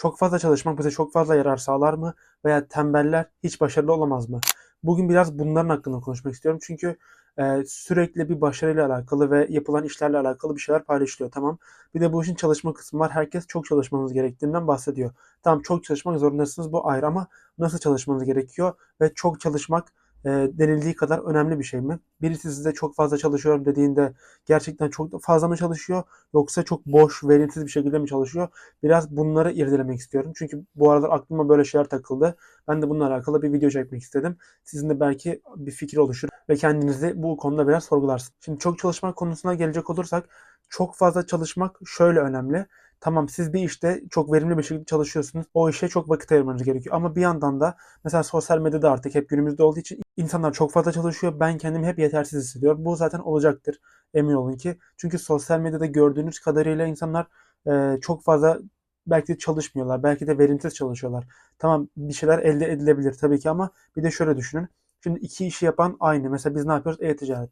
Çok fazla çalışmak bize çok fazla yarar sağlar mı? Veya tembeller hiç başarılı olamaz mı? Bugün biraz bunların hakkında konuşmak istiyorum. Çünkü e, sürekli bir başarıyla alakalı ve yapılan işlerle alakalı bir şeyler paylaşılıyor. Tamam. Bir de bu işin çalışma kısmı var. Herkes çok çalışmanız gerektiğinden bahsediyor. Tamam çok çalışmak zorundasınız bu ayrı ama nasıl çalışmanız gerekiyor ve çok çalışmak e, denildiği kadar önemli bir şey mi? Birisi size çok fazla çalışıyorum dediğinde gerçekten çok fazla mı çalışıyor yoksa çok boş, verimsiz bir şekilde mi çalışıyor? Biraz bunları irdelemek istiyorum. Çünkü bu aralar aklıma böyle şeyler takıldı. Ben de bununla alakalı bir video çekmek istedim. Sizin de belki bir fikir oluşur ve kendinizi bu konuda biraz sorgularsın. Şimdi çok çalışmak konusuna gelecek olursak çok fazla çalışmak şöyle önemli. Tamam siz bir işte çok verimli bir şekilde çalışıyorsunuz. O işe çok vakit ayırmanız gerekiyor. Ama bir yandan da mesela sosyal medyada artık hep günümüzde olduğu için insanlar çok fazla çalışıyor. Ben kendimi hep yetersiz hissediyorum. Bu zaten olacaktır. Emin olun ki. Çünkü sosyal medyada gördüğünüz kadarıyla insanlar e, çok fazla belki de çalışmıyorlar. Belki de verimsiz çalışıyorlar. Tamam bir şeyler elde edilebilir tabii ki ama bir de şöyle düşünün. Şimdi iki işi yapan aynı. Mesela biz ne yapıyoruz? E-ticaret.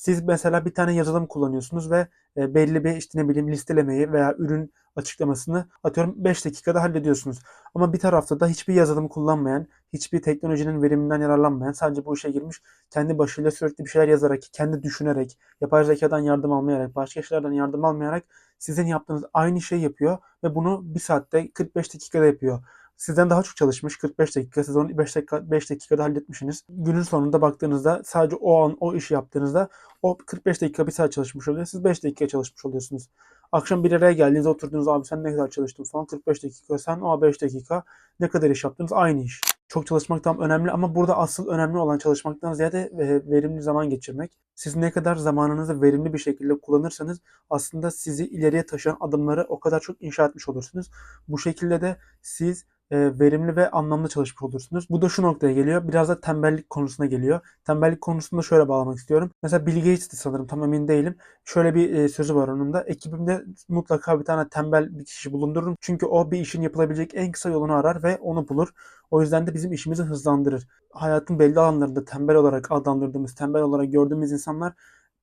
Siz mesela bir tane yazılım kullanıyorsunuz ve e, belli bir işte ne bileyim listelemeyi veya ürün açıklamasını atıyorum 5 dakikada hallediyorsunuz. Ama bir tarafta da hiçbir yazılım kullanmayan, hiçbir teknolojinin veriminden yararlanmayan, sadece bu işe girmiş, kendi başıyla sürekli bir şeyler yazarak, kendi düşünerek, yapay zekadan yardım almayarak, başka kişilerden yardım almayarak sizin yaptığınız aynı şeyi yapıyor ve bunu bir saatte 45 dakikada yapıyor. Sizden daha çok çalışmış 45 dakika. Siz onu 5 dakika 5 dakikada halletmişsiniz. Günün sonunda baktığınızda sadece o an o işi yaptığınızda o 45 dakika bir saat çalışmış oluyor. Siz 5 dakika çalışmış oluyorsunuz. Akşam bir araya geldiğinizde oturdunuz abi sen ne kadar çalıştın falan 45 dakika sen o 5 dakika ne kadar iş yaptınız aynı iş. Çok çalışmak tam önemli ama burada asıl önemli olan çalışmaktan ziyade e, verimli zaman geçirmek. Siz ne kadar zamanınızı verimli bir şekilde kullanırsanız aslında sizi ileriye taşıyan adımları o kadar çok inşa etmiş olursunuz. Bu şekilde de siz verimli ve anlamlı çalışmış olursunuz. Bu da şu noktaya geliyor. Biraz da tembellik konusuna geliyor. Tembellik konusunda şöyle bağlamak istiyorum. Mesela Bill Gates'ti sanırım tam emin değilim. Şöyle bir e, sözü var onun da. Ekibimde mutlaka bir tane tembel bir kişi bulundururum. Çünkü o bir işin yapılabilecek en kısa yolunu arar ve onu bulur. O yüzden de bizim işimizi hızlandırır. Hayatın belli alanlarında tembel olarak adlandırdığımız, tembel olarak gördüğümüz insanlar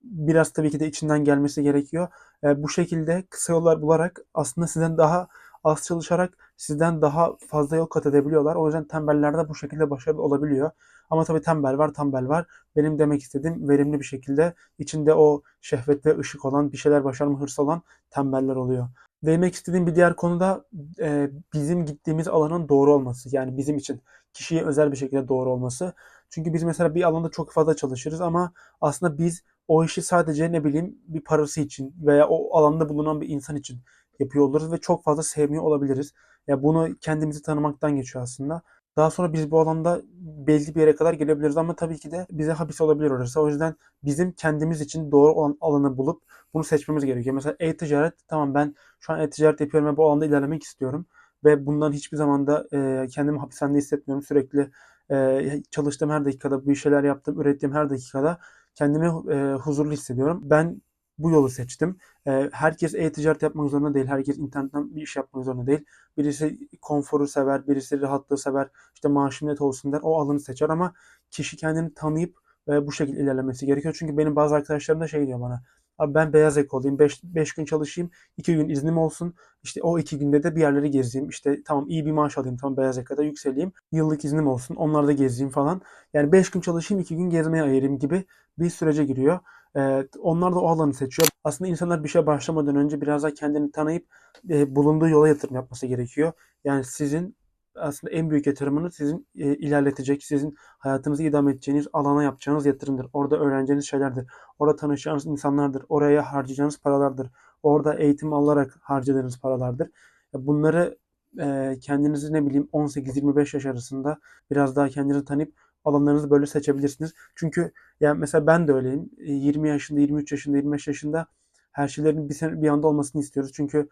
biraz tabii ki de içinden gelmesi gerekiyor. E, bu şekilde kısa yollar bularak aslında sizden daha az çalışarak sizden daha fazla yol kat edebiliyorlar. O yüzden tembeller de bu şekilde başarılı olabiliyor. Ama tabii tembel var, tembel var. Benim demek istediğim verimli bir şekilde içinde o şehvet ve ışık olan, bir şeyler başarma hırsı olan tembeller oluyor. Değinmek istediğim bir diğer konu da e, bizim gittiğimiz alanın doğru olması. Yani bizim için kişiye özel bir şekilde doğru olması. Çünkü biz mesela bir alanda çok fazla çalışırız ama aslında biz o işi sadece ne bileyim bir parası için veya o alanda bulunan bir insan için yapıyor oluruz ve çok fazla sevmiyor olabiliriz. Ya bunu kendimizi tanımaktan geçiyor aslında. Daha sonra biz bu alanda belli bir yere kadar gelebiliriz ama tabii ki de bize hapis olabilir orası. O yüzden bizim kendimiz için doğru olan alanı bulup bunu seçmemiz gerekiyor. Mesela e-ticaret tamam ben şu an e-ticaret yapıyorum ve bu alanda ilerlemek istiyorum. Ve bundan hiçbir zaman da e, kendimi hapishanede hissetmiyorum. Sürekli e, çalıştığım her dakikada bir şeyler yaptım, ürettiğim her dakikada kendimi e, huzurlu hissediyorum. Ben bu yolu seçtim. Ee, herkes e-ticaret yapmak zorunda değil. Herkes internetten bir iş yapmak zorunda değil. Birisi konforu sever, birisi rahatlığı sever. İşte maaşım net olsun der. O alanı seçer ama kişi kendini tanıyıp ve bu şekilde ilerlemesi gerekiyor. Çünkü benim bazı arkadaşlarım da şey diyor bana. Abi ben beyaz yaka olayım. 5 gün çalışayım. 2 gün iznim olsun. İşte o 2 günde de bir yerleri gezeyim. İşte tamam iyi bir maaş alayım. Tamam beyaz yakada yükseleyim. Yıllık iznim olsun. Onlarda gezeyim falan. Yani 5 gün çalışayım 2 gün gezmeye ayırayım gibi bir sürece giriyor. Ee, onlar da o alanı seçiyor. Aslında insanlar bir şeye başlamadan önce biraz daha kendini tanıyıp e, bulunduğu yola yatırım yapması gerekiyor. Yani sizin aslında en büyük yatırımınız sizin e, ilerletecek, sizin hayatınızı idame edeceğiniz alana yapacağınız yatırımdır. Orada öğreneceğiniz şeylerdir. Orada tanışacağınız insanlardır. Oraya harcayacağınız paralardır. Orada eğitim alarak harcadığınız paralardır. Bunları e, kendinizi ne bileyim 18-25 yaş arasında biraz daha kendinizi tanıyıp alanlarınızı böyle seçebilirsiniz. Çünkü yani mesela ben de öyleyim. 20 yaşında, 23 yaşında, 25 yaşında her şeylerin bir, sene, bir anda olmasını istiyoruz. Çünkü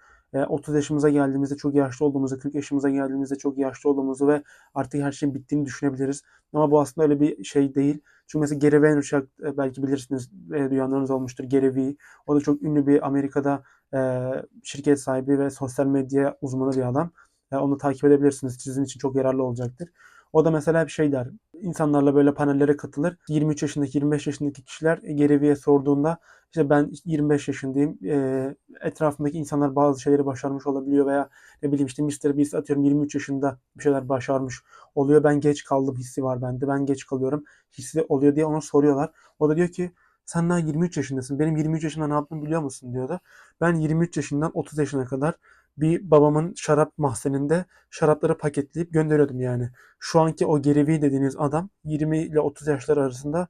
30 yaşımıza geldiğimizde çok yaşlı olduğumuzu, 40 yaşımıza geldiğimizde çok yaşlı olduğumuzu ve artık her şeyin bittiğini düşünebiliriz. Ama bu aslında öyle bir şey değil. Çünkü mesela Gary Vaynerchuk belki bilirsiniz, duyanlarınız olmuştur. Gary Vee. O da çok ünlü bir Amerika'da şirket sahibi ve sosyal medya uzmanı bir adam. Onu takip edebilirsiniz. Sizin için çok yararlı olacaktır. O da mesela bir şey der. İnsanlarla böyle panellere katılır. 23 yaşındaki 25 yaşındaki kişiler Gerevi'ye sorduğunda işte ben 25 yaşındayım. E, etrafımdaki insanlar bazı şeyleri başarmış olabiliyor veya ne bileyim işte Mr. Beast atıyorum 23 yaşında bir şeyler başarmış oluyor. Ben geç kaldım hissi var bende. Ben geç kalıyorum hissi oluyor diye ona soruyorlar. O da diyor ki sen daha 23 yaşındasın. Benim 23 yaşında ne yaptığımı biliyor musun diyordu. Ben 23 yaşından 30 yaşına kadar bir babamın şarap mahzeninde şarapları paketleyip gönderiyordum yani. Şu anki o Gerevi dediğiniz adam 20 ile 30 yaşlar arasında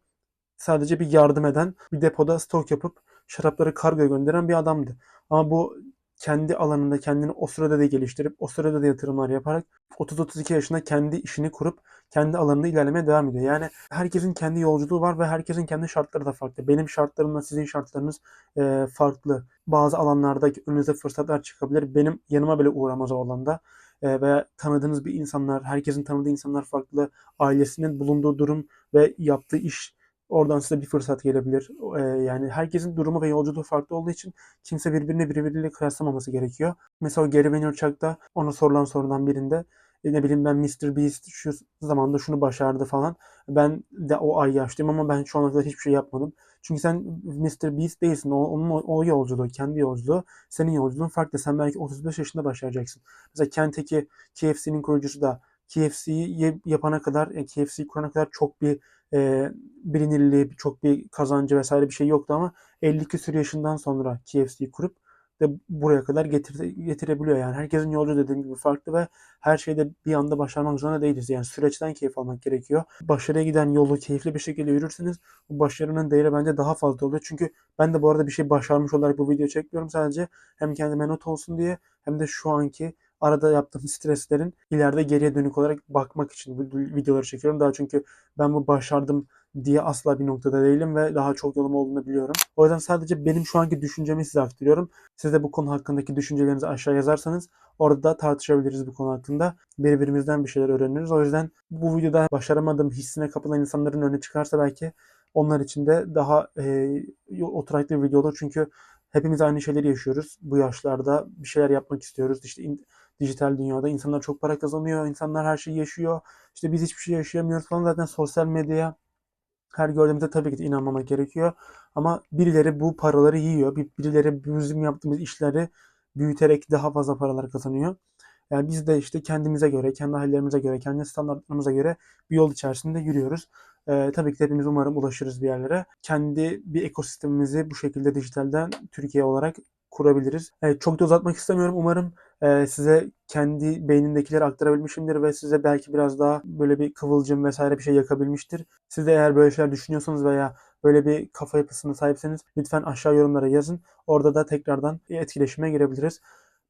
sadece bir yardım eden, bir depoda stok yapıp şarapları kargoya gönderen bir adamdı. Ama bu kendi alanında kendini o sırada da geliştirip o sırada da yatırımlar yaparak 30-32 yaşında kendi işini kurup kendi alanında ilerlemeye devam ediyor. Yani herkesin kendi yolculuğu var ve herkesin kendi şartları da farklı. Benim şartlarımla sizin şartlarınız e, farklı. Bazı alanlarda önünüze fırsatlar çıkabilir. Benim yanıma bile uğramaz o alanda. E, veya tanıdığınız bir insanlar, herkesin tanıdığı insanlar farklı. Ailesinin bulunduğu durum ve yaptığı iş Oradan size bir fırsat gelebilir. Ee, yani herkesin durumu ve yolculuğu farklı olduğu için kimse birbirine birbiriyle kıyaslamaması gerekiyor. Mesela Gary Vaynerchuk'ta ona sorulan sorudan birinde e, ne bileyim ben Mr. Beast şu zamanda şunu başardı falan. Ben de o ay yaşlıyım ama ben şu ana kadar hiçbir şey yapmadım. Çünkü sen Mr. Beast değilsin. O, onun o, yolculuğu, kendi yolculuğu. Senin yolculuğun farklı. Sen belki 35 yaşında başaracaksın. Mesela Kentucky KFC'nin kurucusu da KFC'yi yapana kadar, yani KFC kurana kadar çok bir e, bilinirliği, çok bir kazancı vesaire bir şey yoktu ama 50 küsur yaşından sonra KFC kurup de buraya kadar getir, getirebiliyor. Yani herkesin yolcu dediğim gibi farklı ve her şeyde bir anda başarmak zorunda değiliz. Yani süreçten keyif almak gerekiyor. Başarıya giden yolu keyifli bir şekilde yürürseniz bu başarının değeri bence daha fazla oluyor. Çünkü ben de bu arada bir şey başarmış olarak bu video çekmiyorum sadece. Hem kendime not olsun diye hem de şu anki arada yaptığım streslerin ileride geriye dönük olarak bakmak için bu videoları çekiyorum. Daha çünkü ben bu başardım diye asla bir noktada değilim ve daha çok yolum olduğunu biliyorum. O yüzden sadece benim şu anki düşüncemi size aktarıyorum. Siz de bu konu hakkındaki düşüncelerinizi aşağı yazarsanız orada da tartışabiliriz bu konu hakkında. Birbirimizden bir şeyler öğreniriz. O yüzden bu videoda başaramadığım hissine kapılan insanların önüne çıkarsa belki onlar için de daha e, oturaklı bir video olur. Çünkü hepimiz aynı şeyleri yaşıyoruz. Bu yaşlarda bir şeyler yapmak istiyoruz. İşte dijital dünyada. insanlar çok para kazanıyor, insanlar her şeyi yaşıyor. İşte biz hiçbir şey yaşayamıyoruz falan. Zaten sosyal medyaya her gördüğümüzde tabii ki de inanmamak gerekiyor. Ama birileri bu paraları yiyor. Birileri bizim yaptığımız işleri büyüterek daha fazla paralar kazanıyor. Yani biz de işte kendimize göre, kendi hallerimize göre, kendi standartlarımıza göre bir yol içerisinde yürüyoruz. Ee, tabii ki de hepimiz umarım ulaşırız bir yerlere. Kendi bir ekosistemimizi bu şekilde dijitalden Türkiye olarak kurabiliriz. Evet, çok da uzatmak istemiyorum. Umarım e, size kendi beynindekileri aktarabilmişimdir ve size belki biraz daha böyle bir kıvılcım vesaire bir şey yakabilmiştir. Siz de eğer böyle şeyler düşünüyorsanız veya böyle bir kafa yapısına sahipseniz lütfen aşağı yorumlara yazın. Orada da tekrardan etkileşime girebiliriz.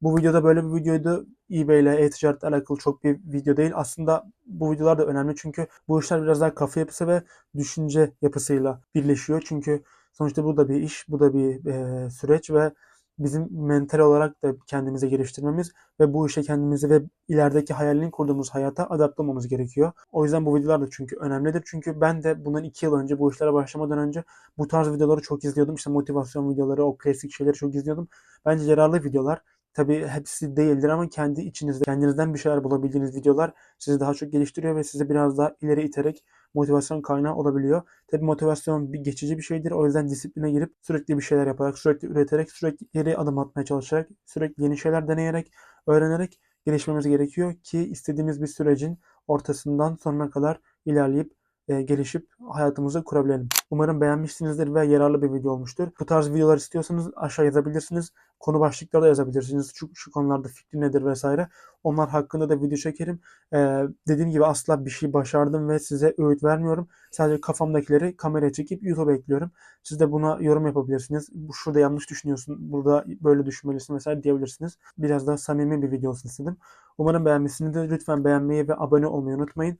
Bu videoda böyle bir videoydu. eBay ile e-ticaretle alakalı çok bir video değil. Aslında bu videolar da önemli çünkü bu işler biraz daha kafa yapısı ve düşünce yapısıyla birleşiyor. Çünkü sonuçta bu da bir iş, bu da bir e, süreç ve bizim mental olarak da kendimizi geliştirmemiz ve bu işe kendimizi ve ilerideki hayalini kurduğumuz hayata adapte olmamız gerekiyor. O yüzden bu videolar da çünkü önemlidir. Çünkü ben de bundan iki yıl önce bu işlere başlamadan önce bu tarz videoları çok izliyordum. İşte motivasyon videoları, o klasik şeyleri çok izliyordum. Bence yararlı videolar. Tabii hepsi değildir ama kendi içinizde kendinizden bir şeyler bulabildiğiniz videolar sizi daha çok geliştiriyor ve sizi biraz daha ileri iterek motivasyon kaynağı olabiliyor. Tabii motivasyon bir geçici bir şeydir. O yüzden disipline girip sürekli bir şeyler yaparak, sürekli üreterek, sürekli geri adım atmaya çalışarak, sürekli yeni şeyler deneyerek, öğrenerek gelişmemiz gerekiyor ki istediğimiz bir sürecin ortasından sonuna kadar ilerleyip e, gelişip hayatımızı kurabilelim. Umarım beğenmişsinizdir ve yararlı bir video olmuştur. Bu tarz videolar istiyorsanız aşağı yazabilirsiniz. Konu başlıkları da yazabilirsiniz. Şu, şu konularda fikri nedir vesaire. Onlar hakkında da video çekerim. Ee, dediğim gibi asla bir şey başardım ve size öğüt vermiyorum. Sadece kafamdakileri kameraya çekip YouTube ekliyorum. Siz de buna yorum yapabilirsiniz. Bu şurada yanlış düşünüyorsun, burada böyle düşünmelisin vesaire diyebilirsiniz. Biraz daha samimi bir video olsun istedim. Umarım beğenmişsinizdir. Lütfen beğenmeyi ve abone olmayı unutmayın.